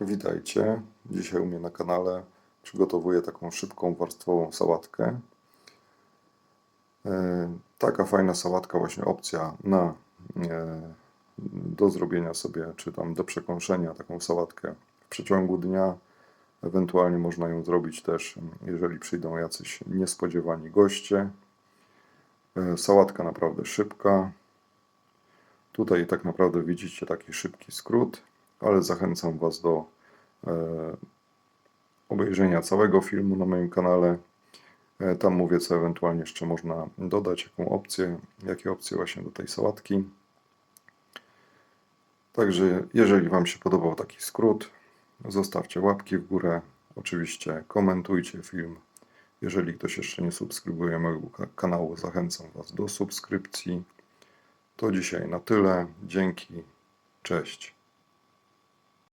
Witajcie. Dzisiaj u mnie na kanale przygotowuję taką szybką warstwową sałatkę. E, Taka fajna sałatka, właśnie opcja na e, do zrobienia sobie, czy tam do przekąszenia taką sałatkę w przeciągu dnia. Ewentualnie można ją zrobić też, jeżeli przyjdą jacyś niespodziewani goście. E, Sałatka naprawdę szybka. Tutaj tak naprawdę widzicie taki szybki skrót, ale zachęcam Was do e, obejrzenia całego filmu na moim kanale. E, Tam mówię, co ewentualnie jeszcze można dodać, jaką opcję, jakie opcje właśnie do tej sałatki. Także jeżeli Wam się podobał taki skrót, zostawcie łapki w górę. Oczywiście komentujcie film. Jeżeli ktoś jeszcze nie subskrybuje mojego ka- kanału, zachęcam Was do subskrypcji. To dzisiaj na tyle. Dzięki. Cześć.